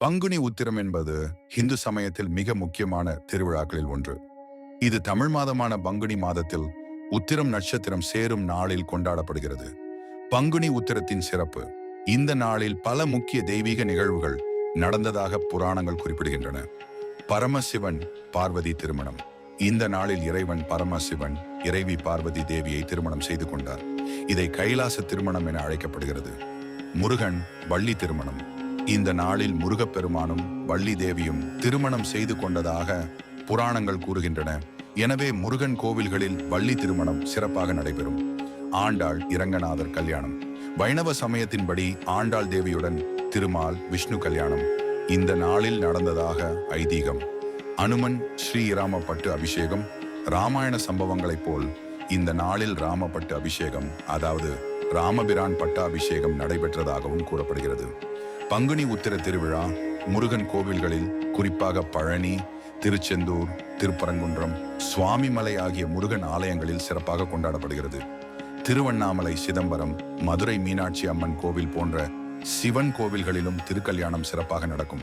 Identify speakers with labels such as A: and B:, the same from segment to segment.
A: பங்குனி உத்திரம் என்பது இந்து சமயத்தில் மிக முக்கியமான திருவிழாக்களில் ஒன்று. இது தமிழ் மாதமான பங்குனி மாதத்தில் உத்திரம் நட்சத்திரம் சேரும் நாளில் கொண்டாடப்படுகிறது. பங்குனி உத்திரத்தின் சிறப்பு இந்த நாளில் பல முக்கிய தெய்வீக நிகழ்வுகள் நடந்ததாக புராணங்கள் குறிப்பிடுகின்றன. பரமசிவன் பார்வதி திருமணம். இந்த நாளில் இறைவன் பரமசிவன் இறைவி பார்வதி தேவியை திருமணம் செய்து கொண்டார். இதை கைலாச திருமணம் என அழைக்கப்படுகிறது. முருகன் வள்ளி திருமணம். இந்த நாளில் முருகப்பெருமானும் வள்ளி தேவியும் திருமணம் செய்து கொண்டதாக புராணங்கள் கூறுகின்றன. எனவே முருகன் கோவில்களில் வள்ளி திருமணம் சிறப்பாக நடைபெறும். ஆண்டாள் இரங்கநாதர் கல்யாணம். வைணவ சமயத்தின்படி ஆண்டாள் தேவியுடன் திருமால் விஷ்ணு கல்யாணம். இந்த நாளில் நடந்ததாக ஐதீகம். அனுமன் ஸ்ரீராமப்பட்டு அபிஷேகம் ராமாயண சம்பவங்களைப் போல் இந்த நாளில் ராமப்பட்டு அபிஷேகம் அதாவது ராமபிரான் பட்டாபிஷேகம் நடைபெற்றதாகவும் கூறப்படுகிறது. பங்குனி உத்திர திருவிழா முருகன் கோவில்களில் குறிப்பாக பழனி திருச்செந்தூர் திருப்பரங்குன்றம் சுவாமிமலை ஆகிய முருகன் ஆலயங்களில் சிறப்பாக கொண்டாடப்படுகிறது. திருவண்ணாமலை சிதம்பரம் மதுரை மீனாட்சி அம்மன் கோவில் போன்ற சிவன் கோவில்களிலும் திருக்கல்யாணம் சிறப்பாக நடக்கும்.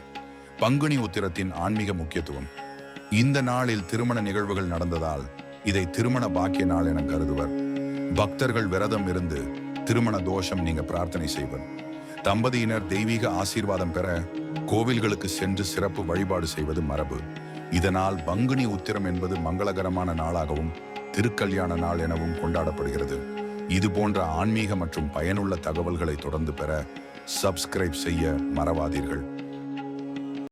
A: பங்குனி உத்திரத்தின் ஆன்மீக முக்கியத்துவம். இந்த நாளில் திருமண நிகழ்வுகள் நடந்ததால் இதை திருமண பாக்கிய நாள் என கருதுவர். பக்தர்கள் விரதம் இருந்து திருமண தோஷம் நீங்க பிரார்த்தனை செய்வர் தம்பதியினர் தெய்வீக ஆசீர்வாதம் பெற கோவில்களுக்கு சென்று சிறப்பு வழிபாடு செய்வது மரபு. இதனால் பங்குனி உத்திரம் என்பது மங்களகரமான நாளாகவும் திருக்கல்யாண நாள் எனவும் கொண்டாடப்படுகிறது. இது போன்ற ஆன்மீக மற்றும் பயனுள்ள தகவல்களை தொடர்ந்து பெற சப்ஸ்கிரைப் செய்ய மறவாதீர்கள்.